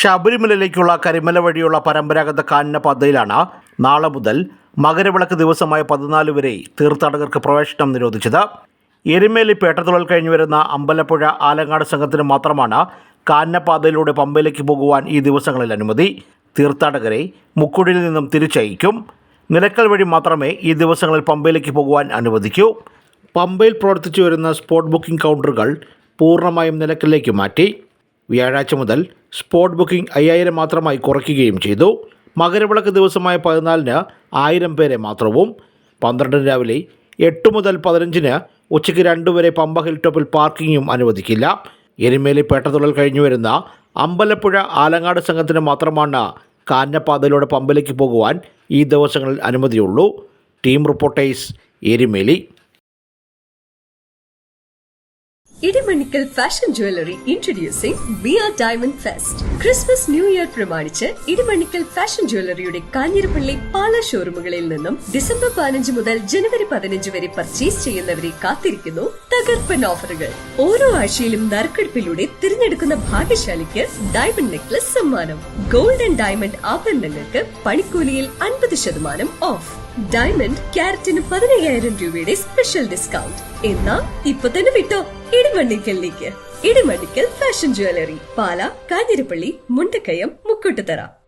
ശബരിമലയിലേക്കുള്ള കരിമല വഴിയുള്ള പരമ്പരാഗത കാനന പാതയിലാണ് നാളെ മുതൽ മകരവിളക്ക് ദിവസമായ പതിനാല് വരെ തീർത്ഥാടകർക്ക് പ്രവേശനം നിരോധിച്ചത്. എരുമേലി പേട്ടതുള്ളൽ കഴിഞ്ഞു വരുന്ന അമ്പലപ്പുഴ ആലങ്ങാട് സംഘത്തിന് മാത്രമാണ് കാനനപാതയിലൂടെ പമ്പയിലേക്ക് പോകുവാൻ ഈ ദിവസങ്ങളിൽ അനുമതി. തീർത്ഥാടകരെ മുക്കുടിയിൽ നിന്നും തിരിച്ചയക്കും. നിലക്കൽ വഴി മാത്രമേ ഈ ദിവസങ്ങളിൽ പമ്പയിലേക്ക് പോകുവാൻ അനുവദിക്കൂ. പമ്പയിൽ പ്രവർത്തിച്ചു വരുന്ന സ്പോട്ട് ബുക്കിംഗ് കൗണ്ടറുകൾ പൂർണമായും നിലക്കലിലേക്ക് മാറ്റി. വ്യാഴാഴ്ച മുതൽ സ്പോട്ട് ബുക്കിംഗ് അയ്യായിരം മാത്രമായി കുറയ്ക്കുകയും ചെയ്തു. മകരവിളക്ക് ദിവസമായ പതിനാലിന് ആയിരം പേരെ മാത്രവും. പന്ത്രണ്ടിന് രാവിലെ എട്ട് മുതൽ പതിനഞ്ചിന് ഉച്ചയ്ക്ക് രണ്ട് വരെ പമ്പ ഹിൽ ടോപ്പിൽ പാർക്കിങ്ങും അനുവദിക്കില്ല. എരുമേലി പേട്ടതുള്ളൽ കഴിഞ്ഞു വരുന്ന അമ്പലപ്പുഴ ആലങ്ങാട് സംഘത്തിന് മാത്രമാണ് കാഞ്ഞപ്പാതയിലൂടെ പമ്പിലേക്ക് പോകുവാൻ ഈ ദിവസങ്ങളിൽ അനുമതിയുള്ളൂ. Team reporters Erumeli. Idimanickal fashion jewellery introducing bear diamond fest Christmas new year പ്രമാണിച്ച് ഇടിമണിക്കൽ ഫാഷൻ ജ്വല്ലറിയുടെ കാഞ്ഞിരപ്പള്ളി പാല ഷോറൂമുകളിൽ നിന്നും ഡിസംബർ പതിനഞ്ച് മുതൽ ജനുവരി പതിനഞ്ച് വരെ പർച്ചേസ് ചെയ്യുന്നവരെ കാത്തിരിക്കുന്നു തകർപ്പൻ ഓഫറുകൾ ഓരോ ആഴ്ചയിലും നറുക്കെടുപ്പിലൂടെ തിരഞ്ഞെടുക്കുന്ന ഭാഗ്യശാലിക്ക് ഡയമണ്ട് നെക്ലസ് സമ്മാനം. ഗോൾഡ് ആൻഡ് ഡയമണ്ട് ആഭരണങ്ങൾക്ക് പണിക്കൂലിയിൽ അൻപത് ശതമാനം ഓഫ് ഡയമണ്ട് ക്യാരറ്റിന് പതിനയ്യായിരം രൂപയുടെ സ്പെഷ്യൽ ഡിസ്കൗണ്ട് എന്നാ ഇപ്പൊ തന്നെ വിട്ടോ. ഇടിമണ്ണിക്കലിലേക്ക്. Idimannickal fashion jewellery Pala Kanjirappally Mundakayam Mukkottuthara.